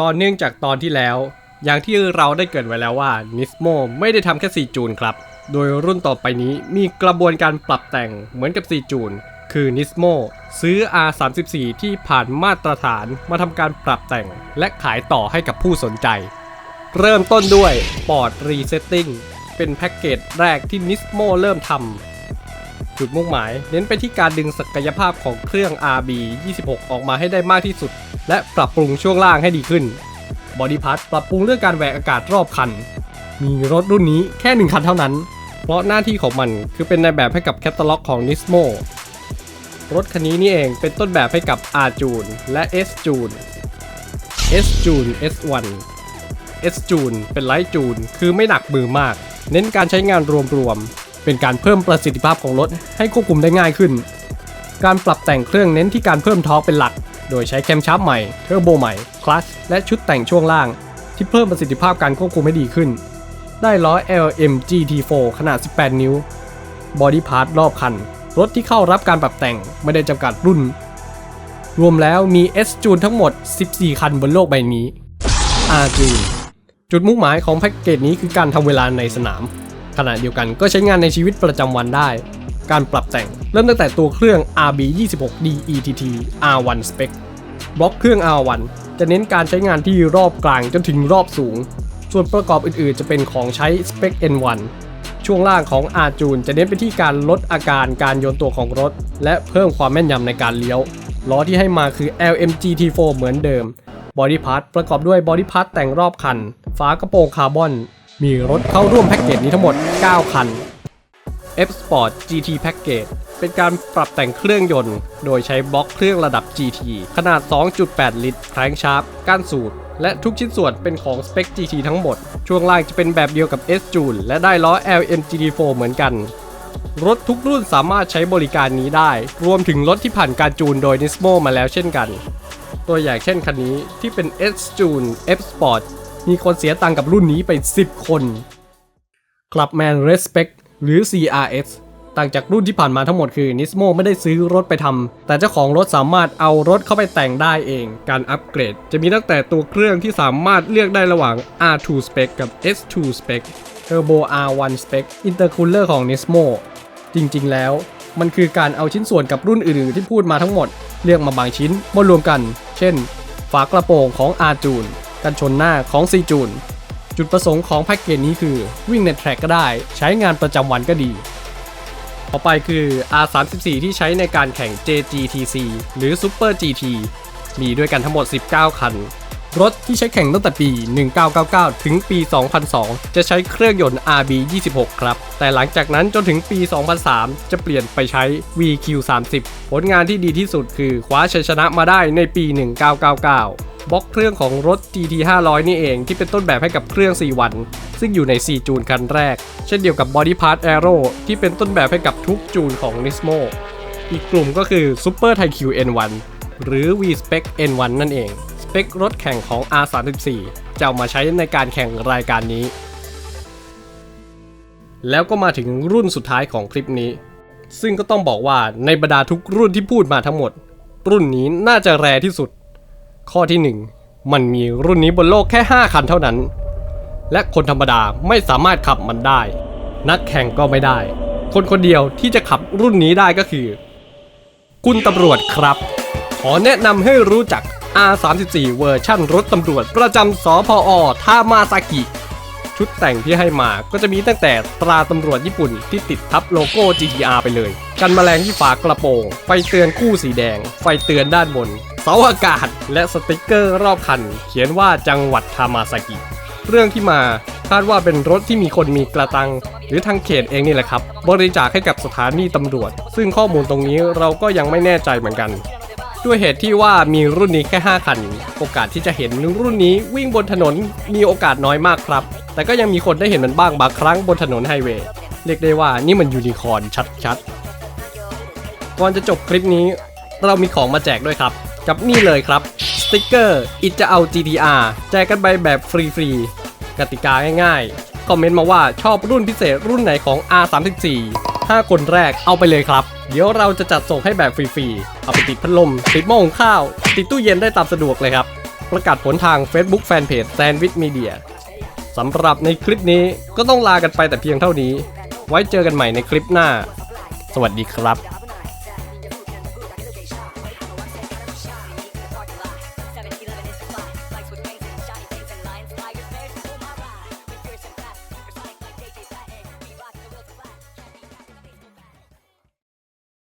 ตอนเนื่องจากตอนที่แล้ว อย่างที่เราได้เกิดไว้แล้วว่า Nismo ไม่ได้ทำแค่ 4 จูนครับ โดยรุ่นต่อไปนี้มีกระบวนการปรับแต่งเหมือนกับ 4 จูน คือ Nismo ซื้อ R34 ที่ผ่านมาตรฐานมาทำการปรับแต่งและขายต่อให้กับผู้สนใจ เริ่มต้นด้วย Port Resetting เป็นแพ็กเกจแรกที่ Nismo เริ่มทำ จุดมุ่งหมาย เน้นไปที่การดึงศักยภาพของเครื่อง RB 26 ออกมาให้ได้มากที่สุด และปรับปรุงช่วงล่างให้ดีขึ้นบอดี้พัทปรับปรุงเรื่องการแหวกอากาศรอบคัน มีรถรุ่นนี้แค่หนึ่งคันเท่านั้น เพราะหน้าที่ของมันคือเป็นในแบบให้กับแคตตาล็อกของ Nismo รถคันนี้นี่เองเป็นต้นแบบให้กับ R จูนและ S จูน S จูน S1 S จูนเป็นไลท์จูนคือไม่หนักมือมาก เน้นการใช้งานรวม เป็นการเพิ่มประสิทธิภาพของรถให้ควบคุมได้ง่ายขึ้น การปรับแต่งเครื่องเน้นที่การเพิ่มทอร์กเป็นหลัก โดยใช้แคมชาร์ปใหม่ เทอร์โบใหม่ คลัตช์ และชุดแต่งช่วงล่าง ที่เพิ่มประสิทธิภาพการควบคุมให้ดีขึ้น ได้ล้อ LM GT4 ขนาด 18 นิ้ว บอดี้พาร์ทรอบคัน รถที่เข้ารับการปรับแต่งไม่ได้จำกัดรุ่น รวมแล้วมี S จูนทั้งหมด 14 คันบนโลกใบนี้ R จูนจุดมุ่งหมายของแพ็กเกจนี้คือการทำเวลาในสนาม ขณะเดียวกันก็ใช้งานในชีวิตประจำวันได้ การปรับแต่งเริ่มตั้งแต่ตัวเครื่อง RB 26 DETT R1 Spec บล็อกเครื่อง R1 จะเน้นการใช้งานที่รอบกลางจนถึงรอบสูง ส่วนประกอบอื่นๆ จะเป็นของใช้ Spec N1 ช่วงล่างของ R จูนจะเน้นไปที่การลดอาการการโยนตัวของรถ และเพิ่มความแม่นยำในการเลี้ยวล้อที่ให้มาคือ LMGT4 เหมือนเดิมบอดี้พาร์ทประกอบด้วยบอดี้พาร์ทแต่งรอบคัน ฝากระโปรงคาร์บอน มีรถเข้าร่วมแพ็กเกจนี้ทั้งหมด 9 คัน F Sport GT Package เป็นการปรับแต่งเครื่องยนต์ โดยใช้บล็อกเครื่องระดับ GT ขนาด 2.8 ลิตรแครงชาร์ปก้านสูตร และทุกชิ้นส่วนเป็นของสเปค GT ทั้งหมด ช่วงล่างจะเป็นแบบเดียวกับ S จูนและได้ล้อ LM GT4 เหมือนกัน รถทุกรุ่นสามารถใช้บริการนี้ได้ รวมถึงรถที่ผ่านการจูนโดย Nismo มาแล้วเช่นกัน ตัวอย่างเช่นคันนี้ที่เป็น S จูน F Sport มีคนเสียตังค์กับรุ่นนี้ไป 10 คน Clubman Respect หรือ CRS ต่างจากรุ่นที่ผ่านมาทั้งหมดคือ Nismo ไม่ได้ซื้อรถไปทำแต่เจ้าของรถสามารถเอารถเข้าไปแต่งได้เอง การอัปเกรด จะมีตั้งแต่ตัวเครื่องที่สามารถเลือกได้ระหว่าง R2 Spec กับ S2 Spec Turbo R1 Spec Intercooler ของ Nismo จริงๆ แล้วมันคือการเอาชิ้นส่วนกับรุ่นอื่นๆ ที่พูดมาทั้งหมดเรียกมาบางชิ้นมารวมกัน เช่น ฝากระโปรงของ R จูน กันชนหน้าของ C จูน จุดประสงค์ของแพ็กเกจนี้คือ วิ่งในแทร็กก็ได้ ใช้งานประจำวันก็ดี ต่อไปคือ R34 ที่ใช้ในการแข่ง JGTC หรือ Super GT มีด้วยกันทั้งหมด 19 คัน รถที่ใช้แข่งตั้งแต่ปี 1999 ถึงปี 2002 จะใช้เครื่องยนต์ RB26 ครับ แต่หลังจากนั้นจนถึงปี 2003 จะเปลี่ยนไปใช้ VQ30 ผลงานที่ดีที่สุดคือคว้าชัยชนะมาได้ในปี 1999 บล็อกเครื่องของรถ GT 500 นี่เอง ที่เป็นต้นแบบให้กับเครื่อง 4 วัน ซึ่งอยู่ใน 4 จูนคันแรก เช่นเดียวกับ Body Part Aero ที่เป็นต้นแบบให้กับทุกจูนของ Nismo อีกกลุ่มก็คือ Super t i q N1 หรือ V Spec N1 นั่นเอง สเปครถแข่งของ R34 จะเอามาใช้ในการแข่งรายการนี้ แล้วก็มาถึงรุ่นสุดท้ายของคลิปนี้ ซึ่งก็ต้องบอกว่าในบรรดาทุกรุ่นที่พูดมาทั้งหมด รุ่นนี้น่าจะแรที่สุด ข้อที่ 1 มันมีรุ่นนี้บนโลกแค่ 5 คันเท่านั้น และคนธรรมดาไม่สามารถขับมันได้ นักแข่งก็ไม่ได้ คนคนเดียวที่จะขับรุ่นนี้ได้ก็คือ คุณตำรวจครับ ขอแนะนำให้รู้จัก R34 เวอร์ชั่นรถตำรวจประจำสพอทามาซากิ ชุดแต่งที่ให้มาก็จะมีตั้งแต่ตราตำรวจญี่ปุ่นที่ติดทับโลโก้ GTR ไปเลย กันแมลงที่ฝากระโปรง ไฟเตือนคู่สีแดง ไฟเตือนด้านบน เสาอากาศ และสติกเกอร์รอบคัน เขียนว่าจังหวัดทามาซากิ เรื่องที่มาคาดว่าเป็นรถที่มีคนมีกระตัง หรือทางเขตเองนี่แหละครับ บริจาคให้กับสถานีตำรวจ ซึ่งข้อมูลตรงนี้เราก็ยังไม่แน่ใจเหมือนกัน ด้วยเหตุที่ว่ามีรุ่นนี้แค่ 5 คัน โอกาสที่จะเห็นรุ่นนี้วิ่งบนถนนมีโอกาสน้อยมากครับ แต่ก็ยังมีคนได้เห็นมันบ้างบางครั้งบนถนนไฮเวย์เรียกได้ว่านี่มันยูนิคอร์นชัดๆ ก่อนจะจบคลิปนี้ เรามีของมาแจกด้วยครับ กับนี่เลยครับ สติกเกอร์อิจะเอา GTR แจกกันไปแบบฟรีๆกติกาง่ายๆ คอมเมนต์มาว่าชอบรุ่นพิเศษรุ่นไหนของ R34 5 คนแรกเอาไปเลยครับ เดี๋ยวเราจะจัดส่งให้แบบฟรีๆ เอาไปติดพัดลม ติดหม้อหุงข้าว ติดตู้เย็นได้ตามสะดวกเลยครับ ประกาศผลทาง Facebook Fanpage Sandwich Media สำหรับในคลิปนี้ก็ต้องลากันไปแต่เพียงเท่านี้ ไว้เจอกันใหม่ในคลิปหน้า สวัสดีครับ